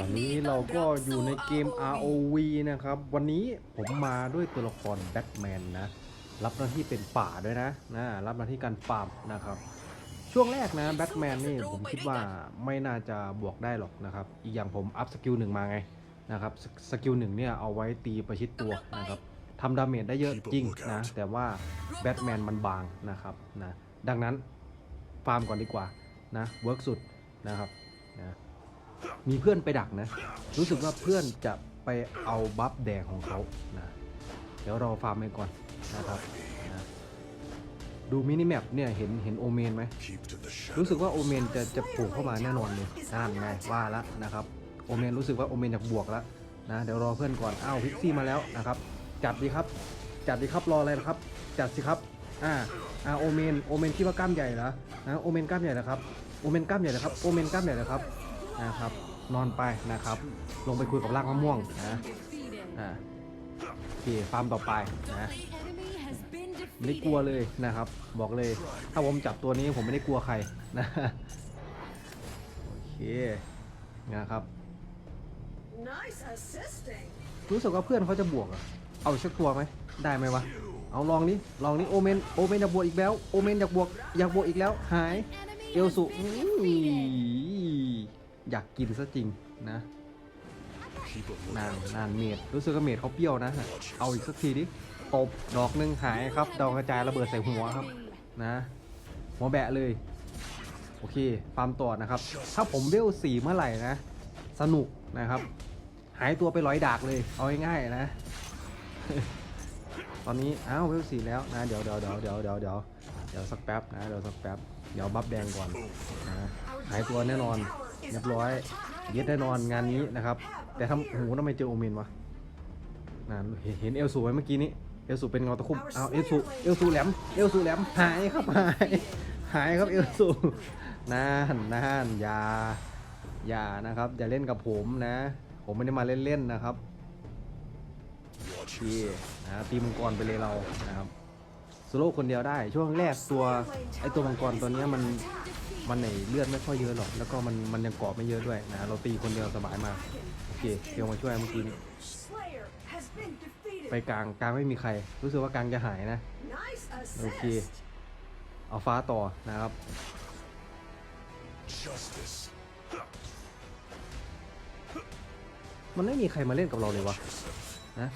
ตอนนี้เราก็อยู่ในเกม ROV นะครับ วันนี้ผมมาด้วยตัวละครแบทแมนนะ รับหน้าที่เป็นป่าด้วยนะนะรับหน้าที่การฟาร์มนะครับ ช่วงแรกนะแบทแมนนี่ผมคิดว่าไม่น่าจะบวกได้หรอกนะครับ อีกอย่างผมอัพสกิลหนึ่งมาไงนะครับสสกิลหนึ่งเนี่ยเอาไว้ตีประชิดตัวนะครับทำดาเมจได้เยอะจริงนะ แต่ว่าแบทแมนมันบางนะครับนะ ดังนั้นฟาร์มก่อนดีกว่านะเวิร์กสุดนะครับนะ มีเพื่อนไปดักนะ รู้สึกว่าเพื่อนจะไปเอาบัฟแดงของเขานะเดี๋ยวรอฟาร์มไปก่อนนะครับนะดูมินิแมปเนี่ยเห็นเห็นโอเมนไหม รู้สึกว่าโอเมนจะจะปลูกเข้ามาแน่นอนเลยนั่นไงว่าละนะครับโอเมนรู้สึกว่าโอเมนอยากบวกแล้วนะเดี๋ยวรอเพื่อนก่อนอ้าวพิกซี่มาแล้วนะครับ จัดดีครับ จัดดีครับรออะไรนะครับ จัดสิครับอ่าอ่าโอเมนโอเมนคิดว่ากล้ามใหญ่เหรอนะโอเมนกล้ามใหญ่เหรอครับโอเมนกล้ามใหญ่เหรอครับโอเมนกล้ามใหญ่เหรอครับ นะครับ นอนไปนะครับ ลงไปคุยกับรากมะม่วงนะอ่าโอเคฟาร์มต่อไปนะไม่ได้กลัวเลยนะครับ บอกเลย ถ้าผมจับตัวนี้ผมไม่ได้กลัวใครนะโอเคนะครับรู้สึกว่าเพื่อนเขาจะบวกอะเอาสักตัวไหมได้ไหมวะเอาลองนี้ลองนี้โอเมนโอเมนอยากบวกอีกแล้วโอเมนอยากบวกอยากบวกอีกแล้วหายเอลสุ อยากกินซะจริงนะนานนานเมดรู้สึกว่าเมดเขาเปรี้ยวนะ เอาอีกสักทีดิตบดอกหนึ่งหายครับดาวกระจายระเบิดใส่หัวครับนะ หัวแบะเลย โอเคฟาร์มต่อนะครับ ถ้าผมเวลสี่เมื่อไหร่นะ สนุกนะครับ หายตัวไปร้อยดากเลย เอาง่ายๆนะ ตอนนี้อ้าวเวลสี่แล้วนะเดี๋ยวเดี๋ยวเดี๋ยวเดี๋ยวเดี๋ยวเดี๋ยวเดี๋ยวสักแป๊บนะเดี๋ยวสักแป๊บเดี๋ยวบัฟแดงก่อนนะหายตัวแน่นอน เรียบร้อยเย็ดแน่นอนงานนี้นะครับ แต่ทำโอ้โหทำไมเจอโอเมนวะนั่นเห็นเห็นเอลสูไว้เมื่อกี้นี้เอลสูเป็นเงาตะคุ่มเอาเอลสูเอลสูแหลมเอลสูแหลมหายครับหายหายครับเอลสูนั่นนั่นอย่าอย่านะครับอย่าเล่นกับผมนะ ผมไม่ได้มาเล่นๆนะครับ Watch พี่ yourself. นะตีมังกรไปเลยเรานะครับโซโล่คนเดียวได้ช่วงแรกตัวไอตัวมังกรตัวเนี้ยมัน มันไหนเลือดไม่ค่อยเยอะหรอก แล้วก็มันมันยังเกาะไม่เยอะด้วยนะ เราตีคนเดียวสบายมากโอเคเดี๋ยวมาช่วยเมื่อกี้นี้ไปกลางกลางไม่มีใคร รู้สึกว่ากลางจะหายนะ Nice Okay. assist. เอาฟ้าต่อนะครับ มันไม่มีใครมาเล่นกับเราเลยวะนะ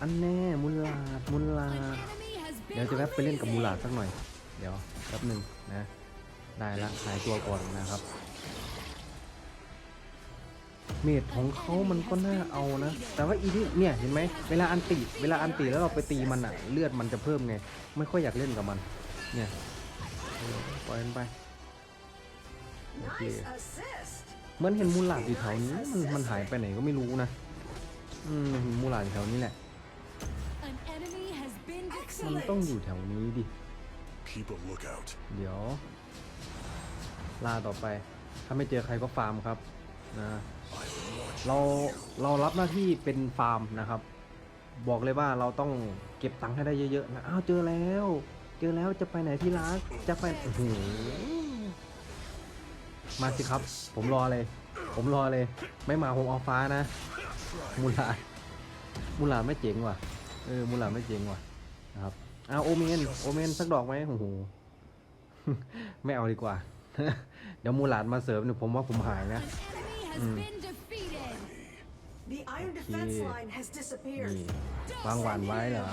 อันแน่มุลาดมุลาดเดี๋ยวจะแวบไปเล่นกับมูลาดสักหน่อย เดี๋ยวแป๊บหนึ่งนะ ได้ละหายตัวก่อนนะครับ เมดของเขามันก็น่าเอานะ แต่ว่าอีนี่เนี่ยเห็นไหมเวลาอันติเวลาอันติแล้วเราไปตีมันอะเลือดมันจะเพิ่มไง ไม่ค่อยอยากเล่นกับมัน เนี่ยเออปล่อยมันไปโอเค Nice assist. เหมือนเห็นมูลาดอยู่แถวนี้มันมันหายไปไหนก็ไม่รู้นะ อืมเห็นมูลาดอยู่แถวนี้แหละ มันต้องอยู่แถวนี้ดิ Keep a lookout. เดี๋ยวล่าต่อไป ถ้าไม่เจอใครก็ฟาร์มครับนะเราเรารับหน้าที่เป็นฟาร์มนะครับ บอกเลยว่าเราต้องเก็บตังค์ให้ได้เยอะๆนะอ้าวเจอแล้ว เจอแล้วจะไปไหนที่รักจะไปโอ้โหมาสิครับ ผมรอเลย ผมรอเลย ไม่มาผมเอาฟ้านะ มูลาดมูลาดไม่เจ๋งว่ะเออมูลาดไม่เจ๋งว่ะนะครับ เอาโอเมนโอเมนสักดอกไหมโอ้โหไม่เอาดีกว่า เดี๋ยวมูลาดมาเสริมเนี่ยผมว่าผมหายนะ The iron defense Okay. line has disappeared. นี่วางหวานไว้เหรอ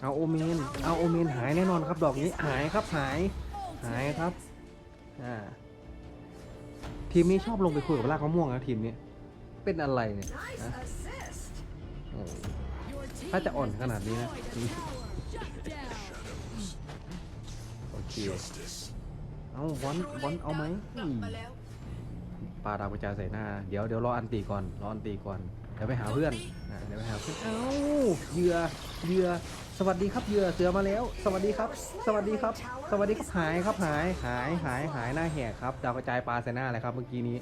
เอาโอเมน เอาโอเมนหายแน่นอนครับดอกนี้หายครับหาย หายครับ อ่า ทีมนี้ชอบลงไปคุยกับรากมะม่วงนะทีมนี้ เป็นอะไรเนี่ย Nice นะ assist. โอ้ ถ้าจะอ่อนขนาดนี้นะ โอเค เอาวอนวอนเอาไหมปลาดาวกระจายใส่หน้า เดี๋ยวเดี๋ยวรออันตีก่อน รออันตีก่อน เดี๋ยวไปหาเพื่อนนะเดี๋ยวไปหาเพื่อน เอ้าเหยื่อเหยื่อสวัสดีครับเหยื่อเสือมาแล้ว สวัสดีครับ สวัสดีครับ สวัสดีครับหายครับหายหายหายหายหน้าแหกครับ ดาวกระจายปลาใส่หน้าเลยครับเมื่อกี้นี้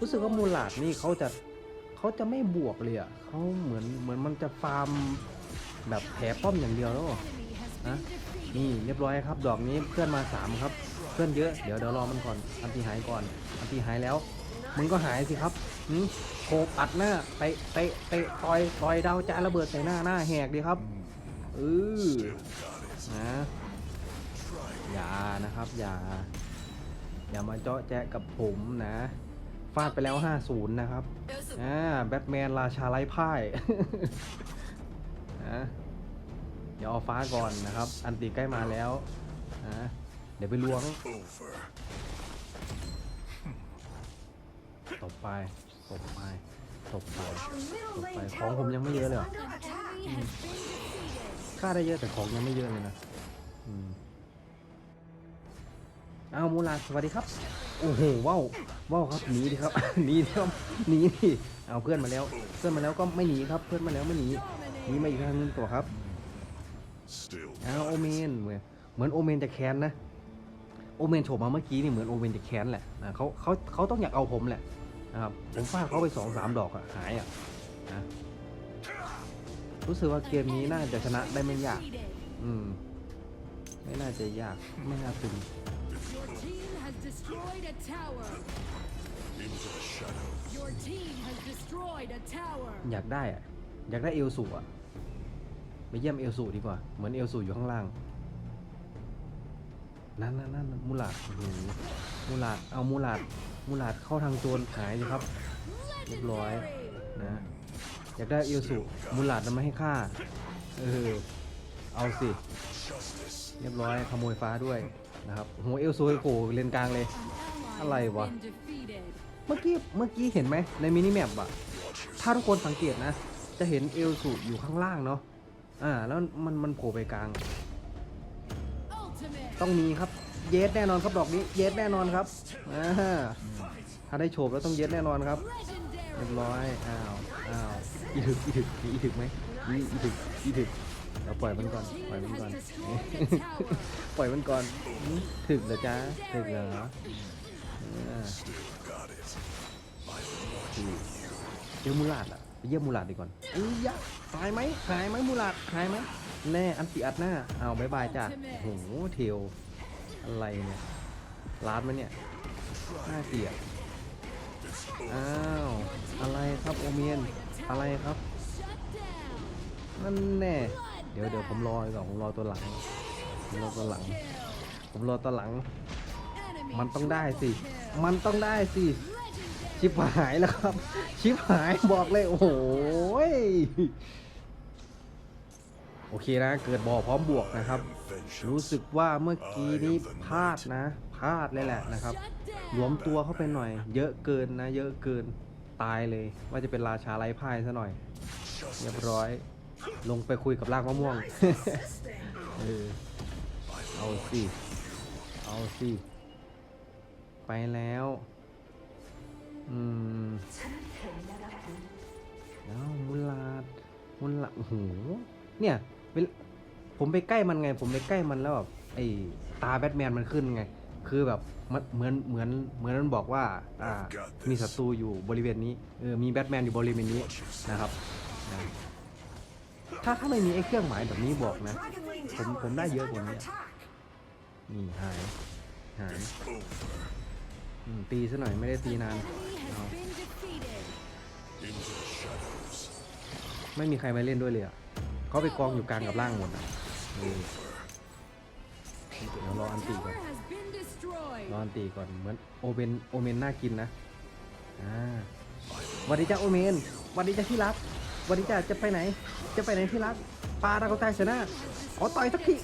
รู้สึกว่ามูลาดนี่เขาจะ เขาจะไม่บวกเลยอะเขาเหมือนเหมือนมันจะฟาร์มแบบแผลป้อมอย่างเดียวแล้วอะนะนี่เรียบร้อยครับ ดอกนี้เพื่อนมาสามครับ เพื่อนเยอะเดี๋ยวเดี๋ยวรอมันก่อนอันตีหายก่อนอันตีหายแล้วมึงก็หายสิครับหึโขกอัดหน้าเตะเตะเตะต่อยต่อยดาวจะระเบิดใส่หน้าหน้าแหกดีครับเออนะอย่านะครับอย่าอย่ามาเจาะแจ๊กับผมนะ ฟาดไปแล้ว 50 นะครับ อ่า แบทแมนราชาไร้พ่ายนะเดี๋ยวเอาฟ้าก่อนนะครับ อันตีใกล้มาแล้วนะเดี๋ยวไปล้วง Over. ตบไป ตบไป ตบไป Our middle Phải, lane khó không nhắm mới tower nhớ is được. under attack. enemy has been defeated. ค่าได้เยอะแต่ของยังไม่เยอะเลยนะอืมเอามูลาสวัสดีครับ โอ้โหว้าวว้าวครับหนีดิครับ หนีดิครับหนีดิเอาเพื่อนมาแล้ว เพื่อนมาแล้วก็ไม่หนีครับ เพื่อนมาแล้วไม่หนีหนีมาอีกทางนึงตัวครับ Still. เอาโอเมนเหมือนเหมือนโอเมนจะแค้นนะโอเมนโฉบมาเมื่อกี้นี่เหมือนโอเมนจะแค้นแหละนะเขาเขาเขาต้องอยากเอาผมแหละนะครับผมฟาดเขาไปสองสามดอกอะหายอะนะรู้สึกว่าเกมนี้น่าจะชนะได้ไม่ยาก Defeated. อืม ไม่น่าจะยาก ไม่น่าตึง Your team has destroyed a tower. Into the shadows. Your team has destroyed a tower. อยากได้อะอยากได้เอลสูอะไปเยี่ยมเอลสูดีกว่า เหมือนเอลสูอยู่ข้างล่าง นั่นนั่นนั่นมูลาดโอ้โหมูลาดเอามูลาดมูลาดเข้าทางโจรหายสิครับ เรียบร้อย นะ อยากได้เอลสูมูลาดมันไม่ให้ค่า เออ เอาสิ Justice. เรียบร้อยขโมยฟ้าด้วย นะครับโอ้โหเอลซูโอ้โหเลนกลางเลย An ally Alay has quá. been defeated. เมื่อกี้เมื่อกี้เห็นไหมในมินิแมปอะ Watch your ถ้าทุกคนสังเกตนะ จะเห็นเอลสูอยู่ข้างล่างเนาะอ่าแล้วมันมันโผล่ไปกลาง Ultimate. ต้องมีครับเยสแน่นอนครับดอกนี้เยสแน่นอนครับอ่าถ้าได้โฉบแล้วต้องเยสแน่นอนครับเรียบ Legendary. ร้อยอ้าวอ้าวอีถึกอีถึกมีอีถึกไหมมีอีถึกอีถึก เราปล่อยมันก่อน ปล่อยมันก่อน ปล่อยมันก่อน ถึกเหรอจ๊ะถึกเหรออ่า got it. เจอมูลาดอะไปเยี่ยมมูลาดดีก่อนอุ้ยยะหายไหมหายไหมมูลาดหายไหมแน่อันติอัดหน้า เอาบายบายจ้ะโอ้โหเทลอะไรเนี่ยร้านมันเนี่ยน่าเกลียดอ้าวอะไรครับโอเมียนอะไรครับนั่นแน่ ดี๋ยวเดี๋ยวผมรอดีกว่อนผมรอตัวหลังผมรอตัวหลัง ผมรอตัวหลัง มันต้องได้สิ มันต้องได้สิ ชิบหายแล้วครับ ชิบหายบอกเลยโอ้โหยโอเคนะ เกิดบ่อพร้อมบวกนะครับ รู้สึกว่าเมื่อกี้นี้พลาดนะพลาดเลยแหละนะครับ Shut down. หลวมตัวเข้าไปหน่อย เยอะเกินนะ เยอะเกินตายเลย ว่าจะเป็นราชาไร้พ่ายซะหน่อย เรียบร้อย ลงไปคุยกับรากมะม่วง เออ เอาสิ เอาสิ ไปแล้ว อืมแล้วมุลาดมุลาดโอ้โห เนี่ย ผมไปใกล้มันไง ผมไปใกล้มันแล้วแบบไอ้ตาแบทแมนมันขึ้นไง คือแบบมันเหมือนเหมือนเหมือนมันบอกว่า อ่า มีศัตรูอยู่บริเวณนี้ เออ มีแบทแมนอยู่บริเวณนี้นะครับนะ ถ้าถ้าไม่มีไอ้เครื่องหมายแบบนี้บอกนะ ผมผมได้เยอะกว่านี้ นี่หาย หายตีซะหน่อยไม่ได้ตีนานไม่มีใครมาเล่นด้วยเลยอะเขาไปกองอยู่กลางกับล่างหมดอะเดี๋ยวรออันตีก่อน รออันตีก่อน เหมือนโอเมนโอเมนน่ากินนะ อ่าวัสดีจ้าโอเมนวัสดีจ้าที่รัก วัสดีจ้าจะไปไหน จะไปไหนที่รักปลาตะกตายเสนาขอต่อยสักที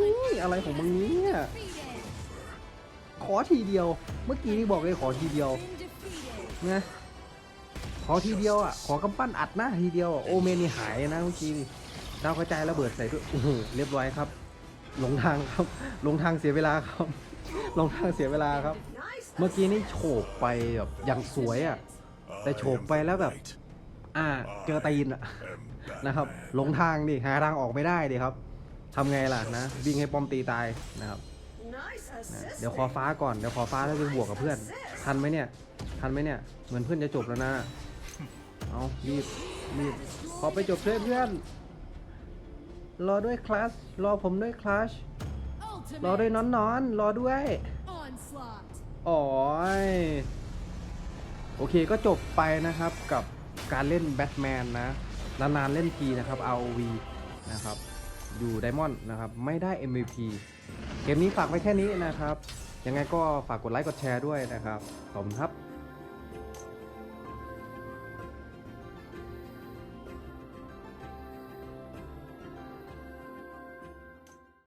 นี่อะไรของมึงเนี่ยขอทีเดียว เมื่อกี้นี่บอกเลยขอทีเดียวนะขอทีเดียวอะ ขอกำปั้นอัดน้าทีเดียว โอเมนนี่หายนะเมื่อกี้ดาวกระจายระเบิดใส่ด้วยโอ้โหเรียบร้อยครับ หลงทางครับหลงทางเสียเวลาครับหลงทางเสียเวลาครับ เมื่อกี้นี่โฉบไปแบบอย่างสวยอะ แต่โฉบไปแล้วแบบ อ่าเจอตีนอะนะครับหลงทางดิหาทางออกไม่ได้ดิครับทำไงล่ะนะวิ่งให้ป้อมตีตายนะครับนะเดี๋ยวขอฟ้าก่อนเดี๋ยวขอฟ้าแล้วไปบวกกับเพื่อน ทันไหมเนี่ย ทันไหมเนี่ยเหมือนเพื่อนจะจบแล้วนะเอารีบรีบขอไปจบด้วยเพื่อนรอด้วยคลาสรอผมด้วยคลาสรอด้วยนอนนอนรอด้วยอ๋อยโอเคก็จบไปนะครับกับ การเล่นแบทแมนนะนานๆเล่นทีนะครับ ROV นะครับอยู่ไดมอนด์นะครับไม่ได้ MVP เกมนี้ฝากไว้แค่นี้นะครับ ยังไงก็ฝากกดไลค์กดแชร์ด้วยนะครับขอบคุณครับ